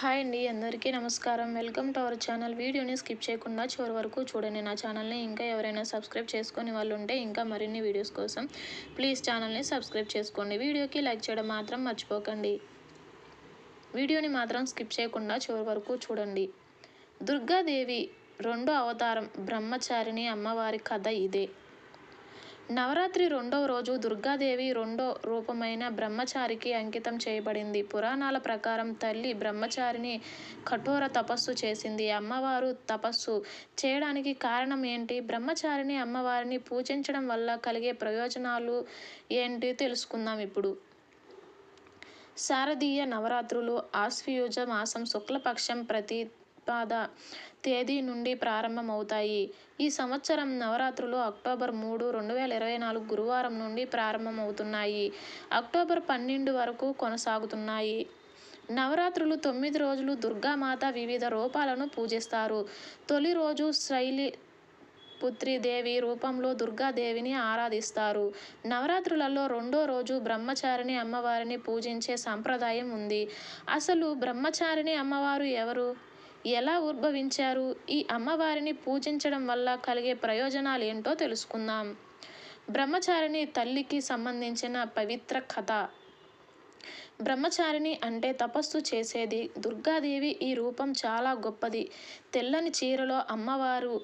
Hi అండి అందరికీ నమస్కారం. Welcome to our channel. వీడియోని స్కిప్ చేయకుండా చివరి వరకు చూడండి. నా ఛానల్ని ఇంకా ఎవరైనా సబ్స్క్రైబ్ చేసుకొని వాళ్ళు ఉంటే ఇంకా మరిన్ని వీడియోస్ కోసం ప్లీజ్ ఛానల్ని సబ్స్క్రైబ్ చేసుకోండి. వీడియోకి లైక్ చేయడం మాత్రం మర్చిపోకండి. వీడియోని మాత్రం స్కిప్ చేయకుండా చివరి వరకు చూడండి. దుర్గాదేవి రెండో అవతారం బ్రహ్మచారిణి అమ్మవారి కథ ఇదే. నవరాత్రి రెండవ రోజు దుర్గాదేవి రెండో రూపమైన బ్రహ్మచారికి అంకితం చేయబడింది. పురాణాల ప్రకారం తల్లి బ్రహ్మచారిని కఠోర తపస్సు చేసింది. అమ్మవారు తపస్సు చేయడానికి కారణం ఏంటి? బ్రహ్మచారిని అమ్మవారిని పూజించడం వల్ల కలిగే ప్రయోజనాలు ఏంటి తెలుసుకుందాం ఇప్పుడు. శారదీయ నవరాత్రులు ఆశ్వయుజ మాసం శుక్లపక్షం ప్రతి పాద తేదీ నుండి ప్రారంభమవుతాయి. ఈ సంవత్సరం నవరాత్రులు అక్టోబర్ మూడు రెండు వేల ఇరవై నాలుగు గురువారం నుండి ప్రారంభమవుతున్నాయి. అక్టోబర్ పన్నెండు వరకు కొనసాగుతున్నాయి. నవరాత్రులు తొమ్మిది రోజులు దుర్గామాత వివిధ రూపాలను పూజిస్తారు. తొలి రోజు శైలి పుత్రిదేవి రూపంలో దుర్గాదేవిని ఆరాధిస్తారు. నవరాత్రులలో రెండో రోజు బ్రహ్మచారిణి అమ్మవారిని పూజించే సంప్రదాయం ఉంది. అసలు బ్రహ్మచారిణి అమ్మవారు ఎవరు? ఎలా ఉద్భవించారు? ఈ అమ్మవారిని పూజించడం వల్ల కలిగే ప్రయోజనాలు ఏంటో తెలుసుకుందాం. బ్రహ్మచారిణి తల్లికి సంబంధించిన పవిత్ర కథ. బ్రహ్మచారిణి అంటే తపస్సు చేసేది. దుర్గాదేవి ఈ రూపం చాలా గొప్పది. తెల్లని చీరలో అమ్మవారు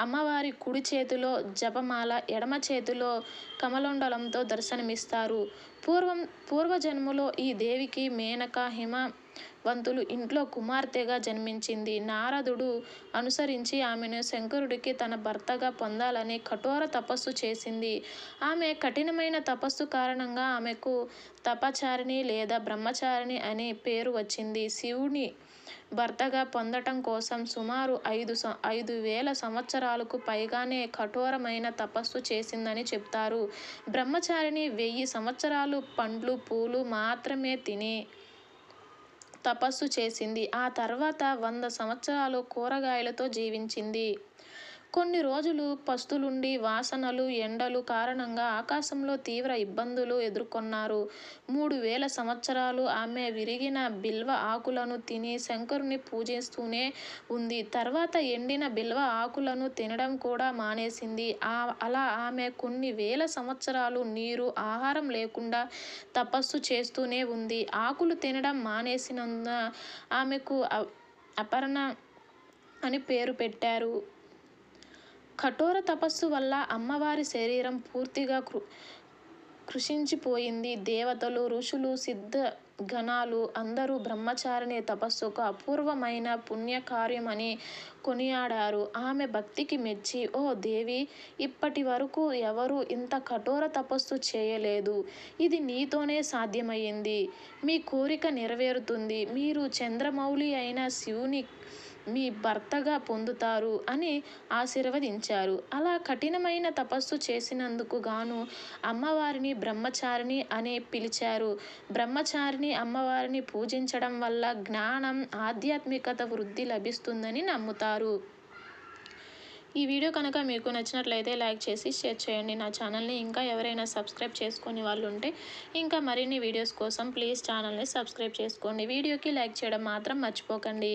అమ్మవారి కుడి చేతిలో జపమాల ఎడమ చేతిలో కమలండలంతో దర్శనమిస్తారు. పూర్వం పూర్వజన్మలో ఈ దేవికి మేనక హిమ వంతులు ఇంట్లో కుమార్తెగా జన్మించింది. నారదుడు అనుసరించి ఆమెను శంకరుడికి తన భర్తగా పొందాలని కఠోర తపస్సు చేసింది. ఆమె కఠినమైన తపస్సు కారణంగా ఆమెకు తపచారిణి లేదా బ్రహ్మచారిణి అనే పేరు వచ్చింది. శివుని భర్తగా పొందటం కోసం సుమారు ఐదు ఐదు వేల సంవత్సరాలకు పైగానే కఠోరమైన తపస్సు చేసిందని చెప్తారు. బ్రహ్మచారిని వెయ్యి సంవత్సరాలు పండ్లు పూలు మాత్రమే తిని తపస్సు చేసింది. ఆ తర్వాత వంద సంవత్సరాలు కూరగాయలతో జీవించింది. కొన్ని రోజులు పస్తులుండి వాసనలు ఎండలు కారణంగా ఆకాశంలో తీవ్ర ఇబ్బందులు ఎదుర్కొన్నారు. మూడు వేల సంవత్సరాలు ఆమె విరిగిన బిల్వ ఆకులను తిని శంకరుని పూజిస్తూనే ఉంది. తర్వాత ఎండిన బిల్వ ఆకులను తినడం కూడా మానేసింది. ఆ అలా ఆమె కొన్ని వేల సంవత్సరాలు నీరు ఆహారం లేకుండా తపస్సు చేస్తూనే ఉంది. ఆకులు తినడం మానేసినందున ఆమెకు అపర్ణ అని పేరు పెట్టారు. కఠోర తపస్సు వల్ల అమ్మవారి శరీరం పూర్తిగా కృ కృషించిపోయింది. దేవతలు ఋషులు సిద్ధ గణాలు అందరూ బ్రహ్మచారిణి తపస్సుకు అపూర్వమైన పుణ్యకార్యమని కొనియాడారు. ఆమె భక్తికి మెచ్చి ఓ దేవి ఇప్పటి వరకు ఎవరు ఇంత కఠోర తపస్సు చేయలేదు. ఇది నీతోనే సాధ్యమయ్యింది. మీ కోరిక నెరవేరుతుంది. మీరు చంద్రమౌళి అయిన శివుని మీ భర్తగా పొందుతారు అని ఆశీర్వదించారు. అలా కఠినమైన తపస్సు చేసినందుకు గాను అమ్మవారిని బ్రహ్మచారిణి అని పిలిచారు. బ్రహ్మచారిని అమ్మవారిని పూజించడం వల్ల జ్ఞానం ఆధ్యాత్మికత వృద్ధి లభిస్తుందని నమ్ముతారు. ఈ వీడియో కనుక మీకు నచ్చినట్లయితే లైక్ చేసి షేర్ చేయండి. నా ఛానల్ని ఇంకా ఎవరైనా సబ్స్క్రైబ్ చేసుకునే వాళ్ళు ఉంటే ఇంకా మరిన్ని వీడియోస్ కోసం ప్లీజ్ ఛానల్ని సబ్స్క్రైబ్ చేసుకోండి. వీడియోకి లైక్ చేయడం మాత్రం మర్చిపోకండి.